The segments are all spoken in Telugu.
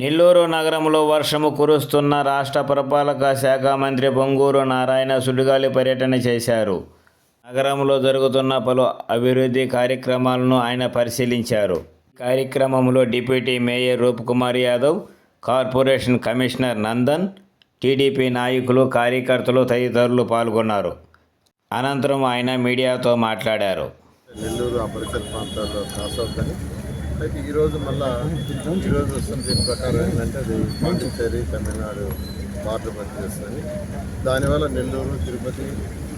నెల్లూరు నగరంలో వర్షము కురుస్తున్న రాష్ట్ర పురపాలక శాఖ మంత్రి పొంగూరు నారాయణ సుడిగాలి పర్యటన చేశారు. నగరంలో జరుగుతున్న పలు అభివృద్ధి కార్యక్రమాలను ఆయన పరిశీలించారు. కార్యక్రమంలో deputy mayor Roopkumar Yadav corporation commissioner Nandan TDP నాయకులు కార్యకర్తలు తదితరులు పాల్గొన్నారు. అనంతరం ఆయన మీడియాతో మాట్లాడారు. నెల్లూరు ఆ పరిసర ప్రాంతాల్లో అయితే ఈరోజు మళ్ళా ఈరోజు వస్తున్న దీని ప్రకారం ఏంటంటే అది పాండిచ్చేరి తమిళనాడు బార్డర్ మధ్య చేస్తుంది. దానివల్ల నెల్లూరు తిరుపతి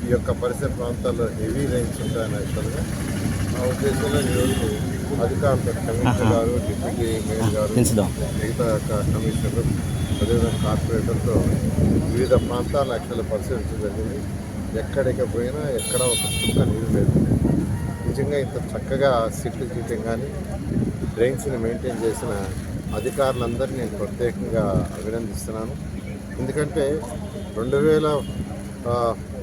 ఈ యొక్క పరిసర ప్రాంతాల్లో హెవీ రైన్స్ ఉంటాయని యాక్చువల్గా. ఆ ఉద్దేశంలో ఈరోజు అధికారులు కమిషనర్ గారు డిప్యూటీ మేయర్ గారు మిగతా కమిషనర్ అదేవిధంగా కార్పొరేటర్తో వివిధ ప్రాంతాలను యాక్చువల్గా పరిశీలించడం జరిగింది. ఎక్కడికి పోయినా ఎక్కడ ఒక చుక్క నీరు లేదు. నిజంగా ఇంత చక్కగా సిట్లు చేయటం కానీ డ్రైన్స్ని మెయింటైన్ చేసిన అధికారులందరినీ నేను ప్రత్యేకంగా అభినందిస్తున్నాను. ఎందుకంటే రెండు వేల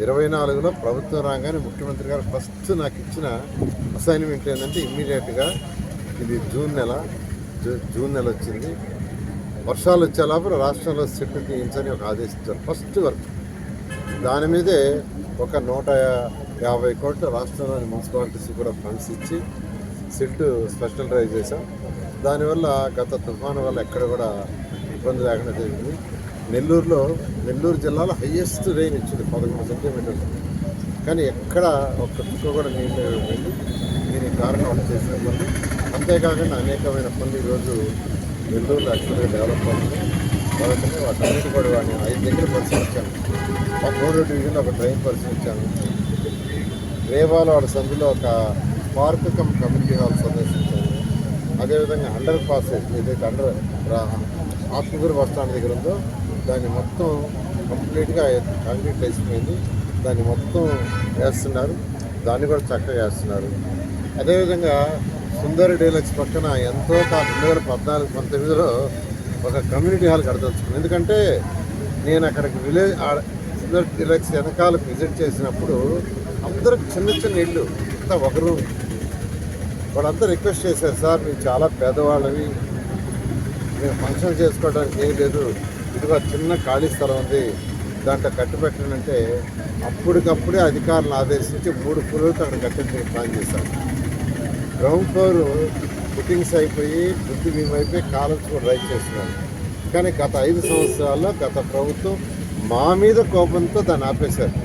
ఇరవై నాలుగులో ప్రభుత్వం రాగానే ముఖ్యమంత్రి గారు ఫస్ట్ నాకు ఇచ్చిన అసైన్మెంట్ ఏంటంటే ఇమ్మీడియట్గా ఇది జూన్ నెల జూ- జూన్ నెల వచ్చింది. వర్షాలు వచ్చేలాపుడు రాష్ట్రంలో సిట్లు తీయించని ఒక ఆదేశించారు. First work. దాని మీదే ఒక నూట యాభై కోట్ల రాష్ట్రంలోని మున్సిపాలిటీస్ కూడా ఫండ్స్ ఇచ్చి సిల్ట్ స్పెషల్ డ్రైవ్ చేశాం. దానివల్ల గత తుఫాను వల్ల ఎక్కడ కూడా ఇబ్బంది లేకుండా జరిగింది. నెల్లూరులో నెల్లూరు జిల్లాలో హయ్యెస్ట్ రెయిన్ ఇచ్చింది పదకొండు సెంటీమీటర్లు కానీ ఎక్కడ ఒక్క చుక్క కూడా నీళ్ళు వెళ్ళి దీనికి కారణం చేసిన పనులు అంతేకాకుండా అనేకమైన పనులు ఈరోజు నెల్లూరులో యాక్చువల్గా డెవలప్ అవుతుంది. కాబట్టి వాటి కూడా వాడిని ఐదు దగ్గర పరిశీలించాను. ఆ మూడో డివిజన్లో ఒక ట్రైన్ పరిశీలించాను. రేవాలో ఆడ సందులో ఒక పార్క్ కమ్ కమ్యూనిటీ హాల్ సందర్శించాను అదేవిధంగా అండర్ పాసేజ్ ఏదైతే అండర్ ఆత్మగురు బస్ స్టాండ్ దగ్గర ఉందో దాన్ని మొత్తం కంప్లీట్గా కాంక్రీట్ వేసిపోయింది. దాన్ని మొత్తం వేస్తున్నారు. దాన్ని కూడా చక్కగా వేస్తున్నారు. అదేవిధంగా సుందరి డీలక్స్ పక్కన ఎంతో రెండు వేల పద్నాలుగు పంతొమ్మిదిలో ఒక కమ్యూనిటీ హాల్ కడదలుచుకున్నాను ఎందుకంటే నేను అక్కడికి విలేజ్ సుందర డీలక్స్ వెనకాల విజిట్ చేసినప్పుడు అందరూ చిన్న చిన్న ఇళ్ళు. అంతా ఒకరు వాళ్ళందరూ రిక్వెస్ట్ చేశారు సార్ మీరు చాలా పేదవాళ్ళవి. మేము ఫంక్షన్ చేసుకోవడానికి ఏం లేదు. ఇదిగో చిన్న ఖాళీ స్థలం ఉంది. దాంట్లో కట్టిపెట్టనంటే అప్పటికప్పుడే అధికారులను ఆదేశించి మూడు ఫ్లోర్లు అక్కడ కట్టడానికి ప్లాన్ చేశారు. గ్రౌండ్ ఫ్లోర్ బుకింగ్స్ అయిపోయి బుద్ధి మేము అయిపోయి కాలమ్స్ కూడా రైట్ చేస్తున్నారు. కానీ గత ఐదు సంవత్సరాల్లో గత ప్రభుత్వం మా మీద కోపంతో దాన్ని ఆపేశారు.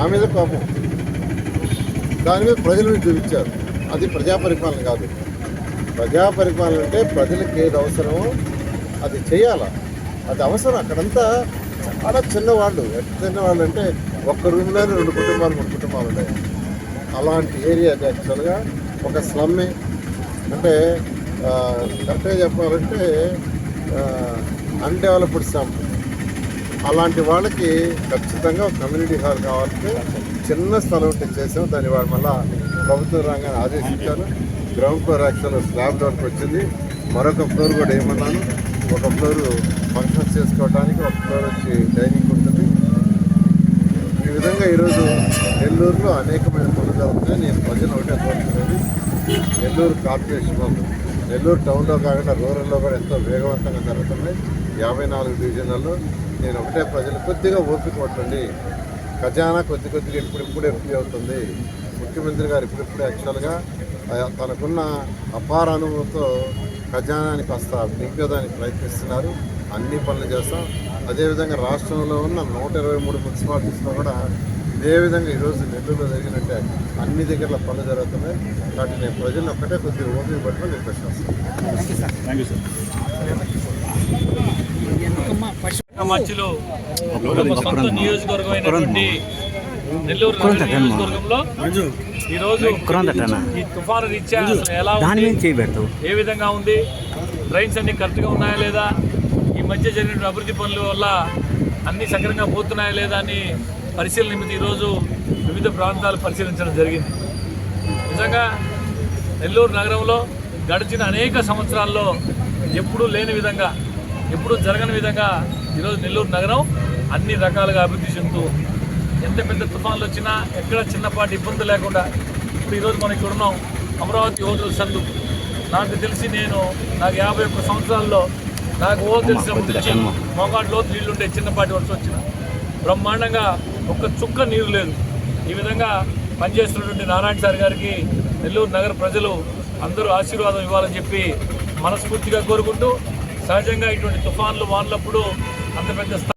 ఆ మీద కోపం. దాని మీద ప్రజలను చూపించారు అది ప్రజా పరిపాలన కాదు. ప్రజా పరిపాలన అంటే ప్రజలకు ఏది అవసరమో అది చేయాలా? అది అవసరం. అక్కడంతా చాలా చిన్నవాళ్ళు ఎంత చిన్నవాళ్ళు అంటే ఒక్క రూమ్లోనే రెండు కుటుంబాలు మూడు కుటుంబాలు ఉన్నాయి అలాంటి ఏరియా యాక్చువల్గా ఒక స్లమ్మే. అంటే కరెక్ట్గా చెప్పాలంటే అన్డెవలప్డ్ స్లమ్. అలాంటి వాళ్ళకి ఖచ్చితంగా ఒక కమ్యూనిటీ హాల్ కావాలంటే చిన్న స్థలం ఉంటే చేసాం. దాన్ని వాడు మళ్ళా ప్రభుత్వ రంగాన్ని ఆదేశించాను. గ్రౌండ్ ఫ్లోర్ యాక్చువల్ స్లాబ్ వరకు వచ్చింది. మరొక ఫ్లోర్ కూడా ఏమన్నాను? ఒక ఫ్లోర్ ఫంక్షన్స్ చేసుకోవడానికి ఒక ఫ్లోర్ వచ్చి డైనింగ్ ఉంటుంది. ఈ విధంగా ఈరోజు నెల్లూరులో అనేకమైన పనులు జరుగుతున్నాయి. నేను ప్రజలు ఒకటే కోరుతున్నది నెల్లూరు కార్పొరేషన్ వాళ్ళు నెల్లూరు టౌన్లో కాకుండా రూరల్లో కూడా ఎంతో వేగవంతంగా జరుగుతున్నాయి. యాభై నాలుగు డివిజన్లలో నేను ఒకటే ప్రజలు కొద్దిగా ఓపిక పట్టండి. ఖజానా కొద్ది కొద్దిగా ఇప్పుడిప్పుడే ఎంపీ అవుతుంది ముఖ్యమంత్రి గారు ఇప్పుడిప్పుడే యాక్చువల్గా ఆ, తనకున్న అపార అనుభవంతో ఖజానాని కాస్త నింపేదానికి ప్రయత్నిస్తున్నారు. అన్ని పనులు చేస్తాం. అదేవిధంగా రాష్ట్రంలో ఉన్న నూట ఇరవై మూడు మున్సిపాలిటీస్లో కూడా ఇదే విధంగా ఈరోజు నెల్లూరులో జరిగినట్టే అన్ని దగ్గర పనులు జరుగుతున్నాయి. కాబట్టి నేను ప్రజలను ఒక్కటే కొద్దిగా ఓపిక పట్టుకొని రిక్వెస్ట్ చేస్తాను మధ్యలో సొంత నెల్లూరు నియోజకవర్గంలో ఈరోజు ఈ తుఫాను రీత్యా ఎలా ఏ విధంగా ఉంది? ట్రైన్స్ అన్ని కరెక్ట్గా ఉన్నాయా లేదా? ఈ మధ్య జరిగిన అభివృద్ధి పనుల వల్ల అన్ని సక్రమంగా పోతున్నాయా లేదా అని పరిశీలన నిమిత్తం ఈరోజు వివిధ ప్రాంతాలు పరిశీలించడం జరిగింది. నిజంగా నెల్లూరు నగరంలో గడిచిన అనేక సంవత్సరాల్లో ఎప్పుడూ లేని విధంగా ఎప్పుడూ జరగని విధంగా ఈరోజు నెల్లూరు నగరం అన్ని రకాలుగా అభివృద్ధి చెందుతూ. ఎంత పెద్ద తుఫాన్లు వచ్చినా ఎక్కడ చిన్నపాటి ఇబ్బంది లేకుండా ఇప్పుడు ఈరోజు మనం ఇక్కడ ఉన్నాం. అమరావతి హోటల్ సందు. నాకు తెలిసి నేను నాకు యాభై ఒక్క సంవత్సరాల్లో నాకు ఓ తెలిసినప్పటి నుంచి మోకాడు లోతు నీళ్ళు ఉండే చిన్నపాటి వర్షం వచ్చిన బ్రహ్మాండంగా ఒక్క చుక్క నీరు లేదు. ఈ విధంగా పనిచేస్తున్నటువంటి నారాయణ సార్ గారికి నెల్లూరు నగర ప్రజలు అందరూ ఆశీర్వాదం ఇవ్వాలని చెప్పి మనస్ఫూర్తిగా కోరుకుంటూ సహజంగా ఇటువంటి తుఫాన్లు వానలప్పుడు అంత పెద్ద